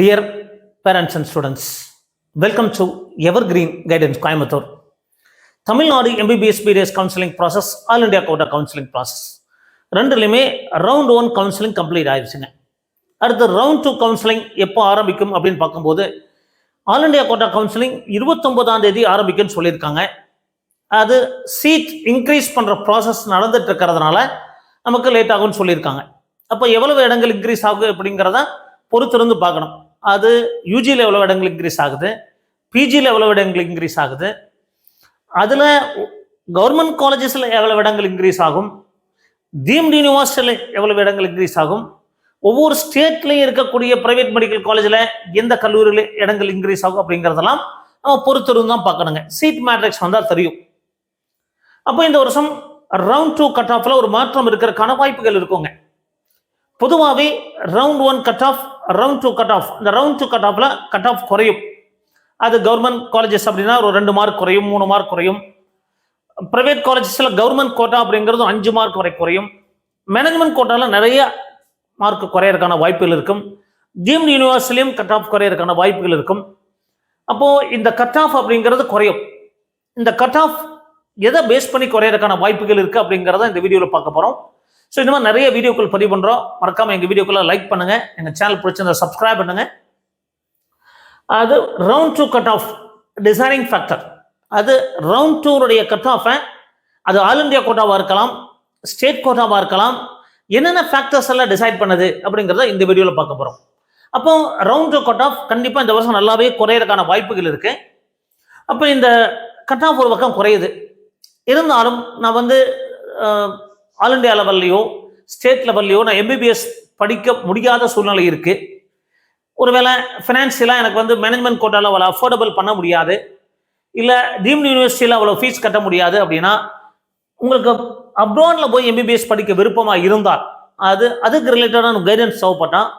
Dear parents and students welcome to evergreen guidance Coimbatore Tamil Nadu MBBS BDS counselling process all India quota counselling process ரெண்டுலையுமே round one counselling complete ஆயிடுச்சுங்க அடுத்து round two counselling எப்போ ஆரம்பிக்கும் அப்படின்னு பார்க்கும்போது all India quota counselling இருபத்தொன்பதாம் தேதி ஆரம்பிக்கும்னு சொல்லியிருக்காங்க. அது சீட் இன்க்ரீஸ் பண்ணுற ப்ராசஸ் நடந்துட்டு இருக்கிறதுனால நமக்கு லேட் ஆகும்னு சொல்லியிருக்காங்க. அப்போ எவ்வளவு இடங்கள் இன்க்ரீஸ் ஆகும் அப்படிங்கிறத பொறுத்திருந்து பார்க்கணும். அது யூஜியில் எவ்வளோ இடங்கள் இன்க்ரீஸ் ஆகுது? பிஜியில் எவ்வளோ இடங்கள் இன்க்ரீஸ் ஆகுது? அதில் கவர்மெண்ட் காலேஜஸில் எவ்வளவு இடங்கள் இன்க்ரீஸ் ஆகும்? தீம்டு யூனிவர்சிட்டியில் எவ்வளவு இடங்கள் இன்க்ரீஸ் ஆகும்? ஒவ்வொரு ஸ்டேட்லையும் இருக்கக்கூடிய ப்ரைவேட் மெடிக்கல் காலேஜில் எந்த கல்லூரியில் இடங்கள் இன்க்ரீஸ் ஆகும் அப்படிங்கிறதெல்லாம் நம்ம பொறுத்திருந்து தான் பார்க்கணுங்க. சீட் மேட்ரிக்ஸ் வந்தால் தெரியும். அப்போ இந்த வருஷம் ரவுண்ட் டூ கட் ஆஃபில் ஒரு மாற்றம் இருக்கிறதுக்கான வாய்ப்புகள் இருக்குங்க. பொதுவாகவே round one cut off round two cut off இந்த ரவுண்ட் டூ கட் ஆஃப்ல கட் ஆஃப் குறையும். அது கவர்மெண்ட் காலேஜஸ் அப்படின்னா ஒரு ரெண்டு மார்க் குறையும் மூணு மார்க் குறையும். ப்ரைவேட் காலேஜஸில் கவர்மெண்ட் கோட்டா அப்படிங்கிறது அஞ்சு மார்க் வரை குறையும். மேனேஜ்மெண்ட் கோட்டாவில் நிறைய மார்க் குறையறதுக்கான வாய்ப்புகள் இருக்கும். டீம்டு யூனிவர்சிட்டிலையும் கட் ஆஃப் குறையறதுக்கான வாய்ப்புகள் இருக்கும். அப்போது இந்த கட் ஆஃப் அப்படிங்கிறது குறையும். இந்த கட் ஆஃப் எதை பேஸ் பண்ணி குறையறதுக்கான வாய்ப்புகள் இருக்குது அப்படிங்கிறத இந்த வீடியோவில் பார்க்க போகிறோம் ஸோ இந்த மாதிரி நிறைய வீடியோக்கள் பதிவு பண்ணுறோம் மறக்காமல் எங்கள் வீடியோக்குள்ளே லைக் பண்ணுங்கள் எங்கள் சேனல் பிடிச்சிருந்தா சப்ஸ்கிரைப் பண்ணுங்கள் அது round two cut off designing factor அது ரவுண்ட் டூருடைய கட் ஆஃபை அது ஆல் இண்டியா கோட்டாவாக இருக்கலாம் ஸ்டேட் கோட்டாவாக இருக்கலாம் என்னென்ன ஃபேக்டர்ஸ் எல்லாம் டிசைட் பண்ணுது அப்படிங்கிறத இந்த வீடியோவில் பார்க்க போகிறோம் அப்போ ரவுண்ட் டூ கட் ஆஃப் கண்டிப்பாக இந்த வருஷம் நல்லாவே குறையிறதுக்கான வாய்ப்புகள் இருக்குது அப்போ இந்த கட் ஆஃப் ஒரு பக்கம் குறையுது. இருந்தாலும் நான் வந்து ஆல் இண்டியா லெவல்லையோ ஸ்டேட் லெவல்லையோ நான் எம்பிபிஎஸ் படிக்க முடியாத சூழ்நிலை இருக்குது ஒருவேளை ஃபினான்ஷியலாக எனக்கு வந்து மேனேஜ்மெண்ட் கோட்டாவில் அவ்வளோ அஃபோர்டபுள் பண்ண முடியாது. இல்லை டீம்டு யூனிவர்சிட்டியில் அவ்வளோ ஃபீஸ் கட்ட முடியாது அப்படின்னா உங்களுக்கு அப்ரானில் போய் எம்பிபிஎஸ் படிக்க விருப்பமாக இருந்தால் அது அதுக்கு ரிலேட்டடான கைடன்ஸ் தேவைப்பட்டால்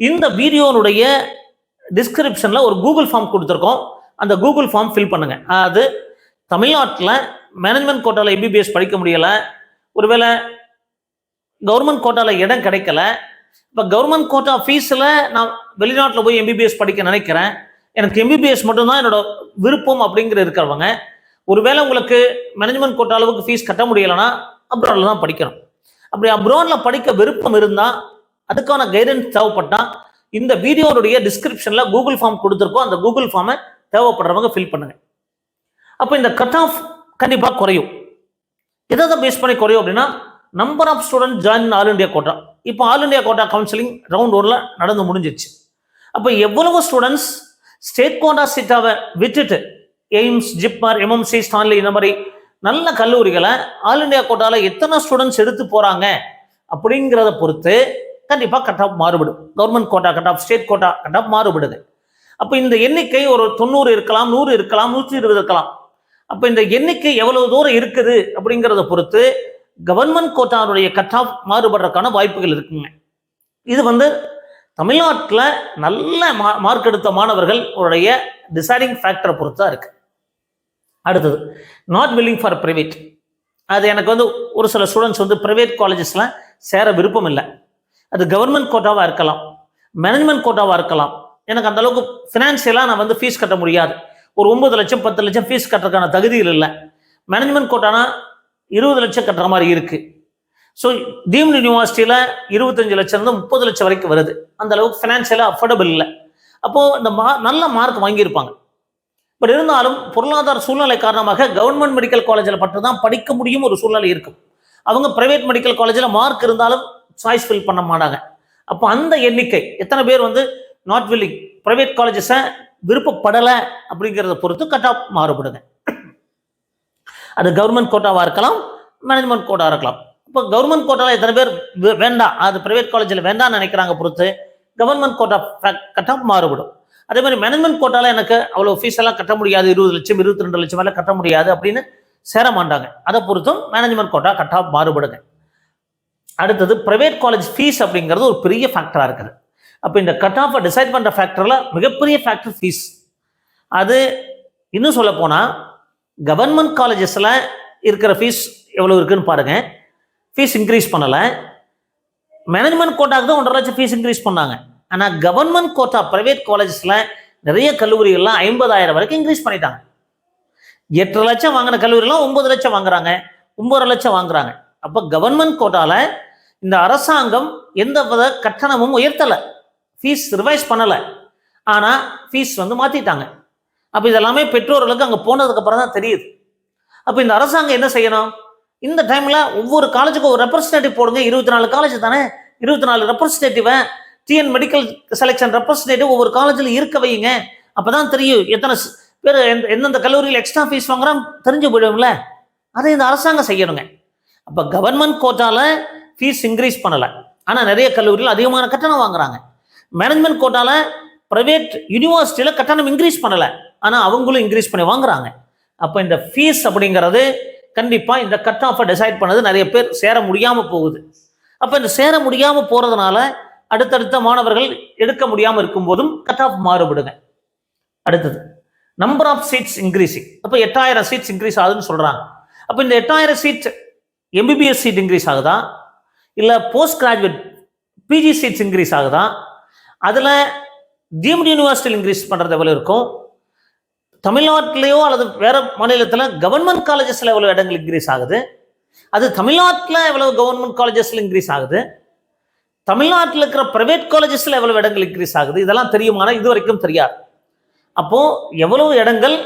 இந்த வீடியோனுடைய டிஸ்கிரிப்ஷனில் ஒரு கூகுள் ஃபார்ம் கொடுத்துருக்கோம். அந்த கூகுள் ஃபார்ம் ஃபில் பண்ணுங்கள் அது தமிழ்நாட்டில் மேனேஜ்மெண்ட் கோட்டாவில் எம்பிபிஎஸ் படிக்க முடியலை ஒருவேளை கவர்மெண்ட் கோட்டாவில் இடம் கிடைக்கல. இப்போ கவர்மெண்ட் கோட்டா ஃபீஸில் நான் வெளிநாட்டில் போய் எம்பிபிஎஸ் படிக்க நினைக்கிறேன். எனக்கு எம்பிபிஎஸ் மட்டும்தான் என்னோட விருப்பம் அப்படிங்கிற இருக்கிறவங்க. ஒருவேளை உங்களுக்கு மேனேஜ்மெண்ட் கோட்டா அளவுக்கு ஃபீஸ் கட்ட முடியலைன்னா அப்ராடில் தான் படிக்கணும். அப்படி அப்ராடில் படிக்க விருப்பம் இருந்தால் அதுக்கான கைடன்ஸ் தேவைப்பட்டால் இந்த வீடியோனுடைய டிஸ்கிரிப்ஷனில் கூகுள் ஃபார்ம் கொடுத்துருக்கோம். அந்த கூகுள் ஃபார்மை தேவைப்படுறவங்க ஃபில் பண்ணுங்க. அப்போ இந்த கட் ஆஃப் கண்டிப்பாக குறையும். எதை பேஸ் பண்ணி குறையும் அப்படின்னா number of student join all India quota இப்போ all India quota counselling round ஒன்ல நடந்து முடிஞ்சிச்சு அப்போ எவ்வளவு ஸ்டூடெண்ட்ஸ் ஸ்டேட் கோட்டா சீட்டாவை விட்டுட்டு எய்ம்ஸ் ஜிப்மர் எம்எம்சி ஸ்டான்லி இந்த மாதிரி நல்ல கல்லூரிகளை ஆல் இண்டியா கோட்டாவில் எத்தனை ஸ்டூடெண்ட்ஸ் எடுத்து போகிறாங்க அப்படிங்கிறத பொறுத்து கண்டிப்பாக கட் ஆஃப் மாறுபடும். Government quota cut off state quota cut off மாறுபடுது. அப்போ இந்த எண்ணிக்கை ஒரு தொண்ணூறு இருக்கலாம் நூறு இருக்கலாம் நூற்றி இருபது இருக்கலாம். அப்போ இந்த எண்ணிக்கை எவ்வளவு தூரம் இருக்குது அப்படிங்கிறத பொறுத்து கவர்மெண்ட் கோட்டாவுடைய கட் ஆஃப் மாறுபடுறதுக்கான வாய்ப்புகள் இருக்குங்க. இது வந்து தமிழ்நாட்டில் நல்ல மா மார்க் எடுத்த மாணவர்கள் உடைய டிசைடிங் ஃபேக்டரை பொறுத்து தான் இருக்குது அடுத்தது நாட் வில்லிங் ஃபார் ப்ரைவேட் அது எனக்கு வந்து ஒரு சில ஸ்டூடெண்ட்ஸ் வந்து ப்ரைவேட் காலேஜஸில் சேர விருப்பம் இல்லை. அது கவர்மெண்ட் கோட்டாவாக இருக்கலாம் மேனேஜ்மெண்ட் கோட்டாவாக இருக்கலாம். எனக்கு அந்தளவுக்கு ஃபினான்ஷியலாக நான் வந்து ஃபீஸ் கட்ட முடியாது. ஒரு ஒன்பது லட்சம் பத்து லட்சம் ஃபீஸ் கட்டுறதுக்கான தகுதிகள் இல்லை. மேனேஜ்மெண்ட் கோட்டானா இருபது லட்சம் கட்டுற மாதிரி இருக்குது ஸோ டீம்டு யூனிவர்சிட்டியில் இருபத்தஞ்சு லட்சம் இருந்து முப்பது லட்சம் வரைக்கும் வருது. அந்த அளவுக்கு ஃபினான்ஷியலாக அஃபோர்டபுள் இல்லை. அப்போது இந்த மா நல்ல மார்க் வாங்கியிருப்பாங்க. பட் இருந்தாலும் பொருளாதார சூழ்நிலை காரணமாக கவர்மெண்ட் மெடிக்கல் காலேஜில் மட்டும் தான் படிக்க முடியும் ஒரு சூழ்நிலை இருக்கும். அவங்க பிரைவேட் மெடிக்கல் காலேஜில் மார்க் இருந்தாலும் சாய்ஸ் ஃபில் பண்ண மாட்டாங்க. அப்போ அந்த எண்ணிக்கை எத்தனை பேர் வந்து நாட் வில்லிங் ப்ரைவேட் காலேஜஸை விருப்பப்படலை அப்படிங்கிறத பொறுத்து கட் ஆஃப் மாறுபடுங்க அது கவர்மெண்ட் கோட்டாவாக இருக்கலாம் மேனேஜ்மெண்ட் கோட்டாக இருக்கலாம். இப்போ கவர்மெண்ட் கோட்டாவில் எத்தனை பேர் வேண்டாம் அது ப்ரைவேட் காலேஜில் வேண்டாம்னு நினைக்கிறாங்க பொறுத்து கவர்மெண்ட் கோட்டா கட் ஆஃப் மாறுபடும். அதே மாதிரி மேனேஜ்மெண்ட் கோட்டாவில் எனக்கு அவ்வளோ ஃபீஸ் எல்லாம் கட்ட முடியாது இருபது லட்சம் இருபத்தி ரெண்டு லட்சம் மேலே கட்ட முடியாது அப்படின்னு சேர மாட்டாங்க. அதை பொறுத்தும் மேனேஜ்மெண்ட் கோட்டா கட் ஆஃப் மாறுபடுங்க அடுத்தது ப்ரைவேட் காலேஜ் ஃபீஸ் அப்படிங்கிறது ஒரு பெரிய ஃபேக்டராக இருக்குது. அப்போ இந்த கட் ஆஃபை டிசைட் பண்ணுற ஃபேக்டரில் மிகப்பெரிய ஃபேக்டர் ஃபீஸ் அது இன்னும் சொல்ல போனால் கவர்மெண்ட் காலேஜஸில் இருக்கிற ஃபீஸ் எவ்வளோ இருக்குன்னு பாருங்கள் ஃபீஸ் இன்க்ரீஸ் பண்ணலை. மேனேஜ்மெண்ட் கோட்டாக்கு தான் ஒன்றரை லட்சம் ஃபீஸ் இன்க்ரீஸ் பண்ணாங்க. ஆனால் கவர்மெண்ட் கோட்டா ப்ரைவேட் காலேஜஸில் நிறைய கல்லூரிகள்லாம் ஐம்பதாயிரம் வரைக்கும் இன்க்ரீஸ் பண்ணிட்டாங்க. எட்டு லட்சம் வாங்கின கல்லூரிலாம் ஒன்பது லட்சம் வாங்குறாங்க. ஒன்பது லட்சம் வாங்குறாங்க. அப்போ கவர்மெண்ட் கோட்டாவில் இந்த அரசாங்கம் எந்த வித கட்டணமும் உயர்த்தலை. ஃபீஸ் ரிவைஸ் பண்ணலை. ஆனால் ஃபீஸ் வந்து மாற்றிட்டாங்க அப்போ இதெல்லாமே பெற்றோர்களுக்கு அங்கே போனதுக்கப்புறம் தான் தெரியுது. அப்போ இந்த அரசாங்கம் என்ன செய்யணும்? இந்த டைமில் ஒவ்வொரு காலேஜுக்கும் ஒரு ரெப்ரஸன்டேட்டிவ் போடுங்க. இருபத்தி நாலு காலேஜ் தானே? இருபத்தி நாலு ரெப்ரஸன்டேட்டிவை டிஎன் மெடிக்கல் செலெக்ஷன் ரெப்ரஸன்டேட்டிவ் ஒவ்வொரு காலேஜில் இருக்க வைங்க அப்போ தான் தெரியும் எத்தனை பேர் எந்த எந்தெந்த கல்லூரியில் எக்ஸ்ட்ரா ஃபீஸ் வாங்குறான் தெரிஞ்சு போயிடும்ல. அதை இந்த அரசாங்கம் செய்யணுங்க. அப்போ கவர்மெண்ட் கோட்டால ஃபீஸ் இன்க்ரீஸ் பண்ணலை. ஆனால் நிறைய கல்லூரியில் அதிகமான கட்டணம் வாங்குறாங்க. மேனேஜ்மெண்ட் கோட்டால ப்ரைவேட் யூனிவர்சிட்டியில் கட்டணம் இன்க்ரீஸ் பண்ணலை. ஆனால் அவங்களும் இன்க்ரீஸ் பண்ணி வாங்குறாங்க. அப்போ இந்த ஃபீஸ் அப்படிங்கிறது கண்டிப்பாக இந்த கட் ஆஃபை டிசைட் பண்ணது நிறைய பேர் சேர முடியாமல் போகுது. அப்போ இந்த சேர முடியாமல் போகிறதுனால அடுத்தடுத்த மாணவர்கள் எடுக்க முடியாமல் இருக்கும்போதும் கட் ஆஃப் மாறுபடுங்க. அடுத்தது நம்பர் ஆஃப் சீட்ஸ் இன்க்ரீஸிங் அப்போ எட்டாயிரம் சீட்ஸ் இன்க்ரீஸ் ஆகுதுன்னு சொல்கிறாங்க அப்போ இந்த எட்டாயிரம் சீட் எம்பிபிஎஸ் சீட் இன்க்ரீஸ் ஆகுதா? இல்லை post graduate PG seats increase ஆகுதா? அதில் டீம்டு யூனிவர்சிட்டியில் இன்க்ரீஸ் பண்ணுறது எவ்வளோ இருக்கும்? தமிழ்நாட்டிலேயோ அல்லது வேறு மாநிலத்தில் கவர்மெண்ட் காலேஜஸில் எவ்வளோ இடங்கள் இன்க்ரீஸ் ஆகுது? அது தமிழ்நாட்டில் எவ்வளோ கவர்மெண்ட் காலேஜஸில் இன்க்ரீஸ் ஆகுது? தமிழ்நாட்டில் இருக்கிற ப்ரைவேட் காலேஜஸில் எவ்வளோ இடங்கள் இன்க்ரீஸ் ஆகுது? இதெல்லாம் தெரியுமானா இது வரைக்கும் தெரியாது. அப்போது எவ்வளவு இடங்கள்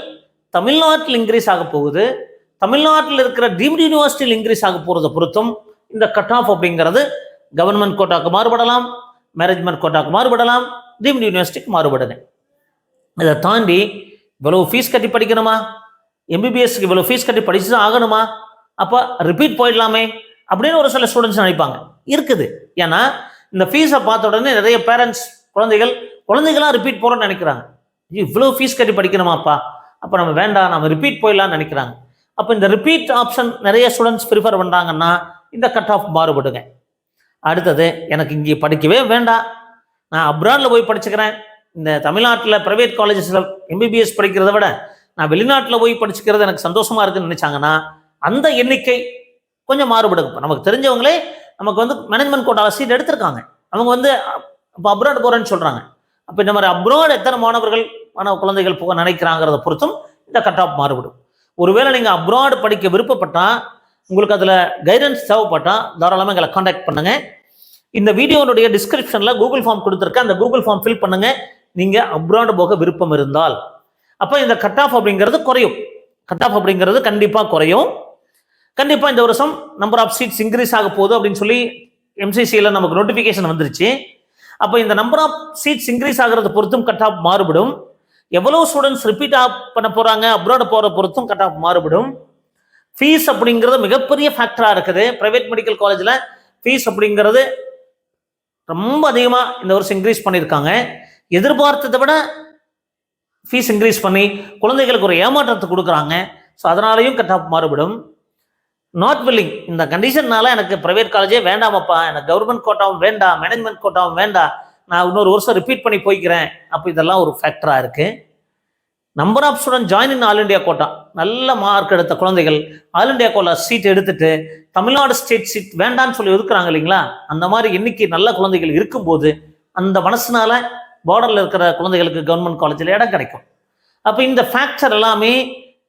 தமிழ்நாட்டில் இன்க்ரீஸ் ஆக போகுது? தமிழ்நாட்டில் இருக்கிற டீம்டு யூனிவர்சிட்டியில் இன்க்ரீஸ் ஆக போகிறத பொறுத்தும் இந்த கட் ஆஃப் அப்படிங்கிறது கவர்மெண்ட் கோட்டாக்கு மாறுபடலாம். மேனேஜ்மெண்ட் கோட்டாக்கு மாறுபடலாம் டீம்டு யூனிவர்சிட்டிக்கு மாறுபடுங்க இதை தாண்டி இவ்வளவு ஃபீஸ் கட்டி படிக்கணுமா? எம்பிபிஎஸ்க்கு இவ்வளோ ஃபீஸ் கட்டி படிச்சு தான் ஆகணுமா? அப்போ ரிப்பீட் போயிடலாமே அப்படின்னு ஒரு சில ஸ்டூடெண்ட்ஸ் நினைப்பாங்க. இருக்குது. ஏன்னா இந்த ஃபீஸை பார்த்த உடனே நிறைய பேரண்ட்ஸ் குழந்தைகள் குழந்தைகளாம் ரிப்பீட் போகிறோன்னு நினைக்கிறாங்க. ஐயோ, இவ்வளோ ஃபீஸ் கட்டி படிக்கணுமாப்பா? அப்போ நம்ம வேண்டாம் நம்ம ரிப்பீட் போயிடலாம்னு நினைக்கிறாங்க. அப்போ இந்த ரிப்பீட் ஆப்ஷன் நிறைய ஸ்டூடெண்ட்ஸ் ப்ரிஃபர் பண்ணுறாங்கன்னா இந்த கட் ஆஃப் மாறுபடுங்க. அடுத்தது எனக்கு இங்கே படிக்கவே வேண்டாம். நான் அப்ராடில் போய் படிச்சுக்கிறேன். இந்த தமிழ்நாட்டில் ப்ரைவேட் காலேஜஸில் எம்பிபிஎஸ் படிக்கிறத விட நான் வெளிநாட்டில் போய் படிச்சுக்கிறது எனக்கு சந்தோஷமாக இருக்குன்னு நினச்சாங்கன்னா அந்த எண்ணிக்கை கொஞ்சம் மாறுபடும். இப்போ நமக்கு தெரிஞ்சவங்களே நமக்கு வந்து மேனேஜ்மெண்ட் கோட்டாவில் சீட் எடுத்திருக்காங்க. அவங்க வந்து இப்போ அப்ராட் போகிறேன்னு சொல்கிறாங்க அப்போ இந்த மாதிரி அப்ராட் எத்தனை மாணவர்கள் மாணவ குழந்தைகள் போக நினைக்கிறாங்கிறத பொறுத்தும் இந்த கட் ஆஃப் மாறுபடும். ஒருவேளை நீங்கள் அப்ராட் படிக்க விருப்பப்பட்டால் உங்களுக்கு அதில் கைடன்ஸ் தேவைப்பட்டால் தாராளமாக எங்களை காண்டாக்ட் பண்ணுங்கள் இந்த வீடியோனுடைய டிஸ்கிரிப்ஷனில் கூகுள் ஃபார்ம் கொடுத்துருக்கேன் அந்த கூகுள் ஃபார்ம் ஃபில் பண்ணுங்க. நீங்கள் அப்ராட் போக விருப்பம் இருந்தால். அப்போ இந்த கட் ஆஃப் அப்படிங்கிறது குறையும். கட் ஆஃப் அப்படிங்கிறது கண்டிப்பாக குறையும். கண்டிப்பாக இந்த வருஷம் நம்பர் ஆஃப் சீட்ஸ் இன்க்ரீஸ் ஆக போகுது அப்படின்னு சொல்லி எம்சிசியில் நமக்கு நோட்டிஃபிகேஷன் வந்துருச்சு. அப்போ இந்த நம்பர் ஆஃப் சீட்ஸ் இன்க்ரீஸ் ஆகிறது பொறுத்தும் கட் ஆஃப் மாறுபடும். எவ்வளோ ஸ்டூடெண்ட்ஸ் ரிப்பீட் ஆஃப் பண்ண போகிறாங்க அப்ராட் போகிற பொறுத்தும் கட் ஆஃப் மாறுபடும். ஃபீஸ் அப்படிங்கிறது மிகப்பெரிய ஃபேக்டராக இருக்குது. ப்ரைவேட் மெடிக்கல் காலேஜில் ஃபீஸ் அப்படிங்கிறது ரொம்ப அதிகமாக இந்த வருஷம் இன்க்ரீஸ் பண்ணியிருக்காங்க. எதிர்பார்த்ததை விட ஃபீஸ் இன்க்ரீஸ் பண்ணி குழந்தைகளுக்கு ஒரு ஏமாற்றத்தை கொடுக்குறாங்க. ஸோ அதனாலையும் கட் ஆஃப் மாறுபடும். நாட் வில்லிங் இந்த கண்டிஷன்னால எனக்கு ப்ரைவேட் காலேஜே வேண்டாமப்பா. எனக்கு கவர்மெண்ட் கோட்டாவும் வேண்டாம். மேனேஜ்மெண்ட் கோட்டாவும் வேண்டாம். நான் இன்னொரு வருஷம் ரிப்பீட் பண்ணி போய்க்கிறேன். அப்போ இதெல்லாம் ஒரு ஃபேக்டராக இருக்குது number of student join in all India quota நல்ல மார்க் எடுத்த குழந்தைகள் ஆல் இண்டியா கோட்டா சீட் எடுத்துட்டு தமிழ்நாடு ஸ்டேட் சீட் வேண்டான்னு சொல்லி ஒதுக்குறாங்க இல்லைங்களா? அந்த மாதிரி எண்ணிக்கை நல்ல குழந்தைகள் இருக்கும்போது அந்த மனசுனால பார்டரில் இருக்கிற குழந்தைகளுக்கு கவர்மெண்ட் காலேஜில் இடம் கிடைக்கும். அப்போ இந்த ஃபேக்டர் எல்லாமே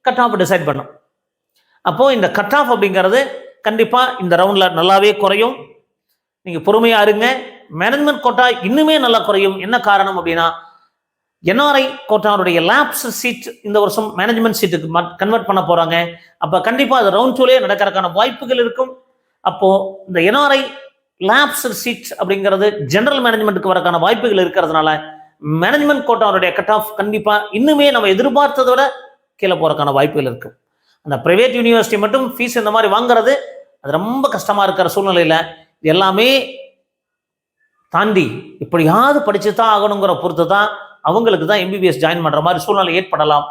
கட் ஆஃப் டிசைட் பண்ணும். அப்போது இந்த கட் ஆஃப் அப்படிங்கிறது கண்டிப்பாக இந்த ரவுண்டில் நல்லாவே குறையும். நீங்கள் பொறுமையாக இருங்க. மேனேஜ்மெண்ட் கோட்டா இன்னுமே நல்லா குறையும். என்ன காரணம் அப்படின்னா என்ஆர்ஐ கோட்டாருடைய லேப்ஸ் சீட் இந்த வருஷம் மேனேஜ்மெண்ட் சீட்டுக்கு கன்வெர்ட் பண்ண போகிறாங்க அப்போ கண்டிப்பாக அது ரவுண்ட் டூலே நடக்கிறதுக்கான வாய்ப்புகள் இருக்கும். அப்போது இந்த என்ஆர்ஐ லேப்ஸ் சீட் அப்படிங்கிறது ஜெனரல் மேனேஜ்மெண்ட்டுக்கு வரக்கான வாய்ப்புகள் இருக்கிறதுனால மேனேஜ்மெண்ட் கோட்டாருடைய கட் ஆஃப் கண்டிப்பாக இன்னுமே நம்ம எதிர்பார்த்ததை விட கீழே போகிறக்கான வாய்ப்புகள் இருக்கும். அந்த பிரைவேட் யூனிவர்சிட்டி மட்டும் ஃபீஸ் இந்த மாதிரி வாங்குறது அது ரொம்ப கஷ்டமாக இருக்கிற சூழ்நிலையில் எல்லாமே தாண்டி இப்படியாவது படிச்சு தான் ஆகணுங்கிற பொறுத்து தான் அவங்களுக்கு தான் எம்பிபிஎஸ் ஜாயின் பண்ணுற மாதிரி சூழ்நிலை ஏற்படலாம்.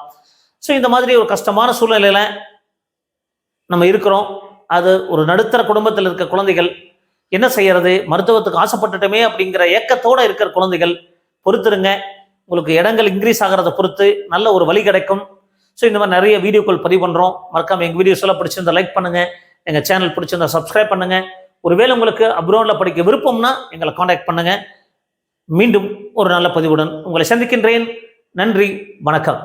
ஸோ இந்த மாதிரி ஒரு கஷ்டமான சூழ்நிலையில் நம்ம இருக்கிறோம். அது ஒரு நடுத்தர குடும்பத்தில் இருக்க குழந்தைகள் என்ன செய்யறது? மருத்துவத்துக்கு ஆசைப்பட்டுட்டோமே அப்படிங்கிற ஏக்கத்தோடு இருக்கிற குழந்தைகள் பொறுத்துருங்க. உங்களுக்கு இடங்கள் இன்க்ரீஸ் ஆகிறத பொறுத்து நல்ல ஒரு வழி கிடைக்கும். ஸோ இந்த மாதிரி நிறைய வீடியோக்கள் பதிவு பண்ணுறோம் மறக்காம எங்கள் வீடியோஸ் எல்லாம் பிடிச்சிருந்தா லைக் பண்ணுங்க. எங்கள் சேனல் பிடிச்சிருந்தா சப்ஸ்கிரைப் பண்ணுங்க. ஒருவேளை உங்களுக்கு அப்ரோனில் படிக்க விருப்பம்னா எங்களை காண்டாக்ட் பண்ணுங்கள் மீண்டும் ஒரு நல்ல பதிவுடன் உங்களை சந்திக்கின்றேன். நன்றி வணக்கம்.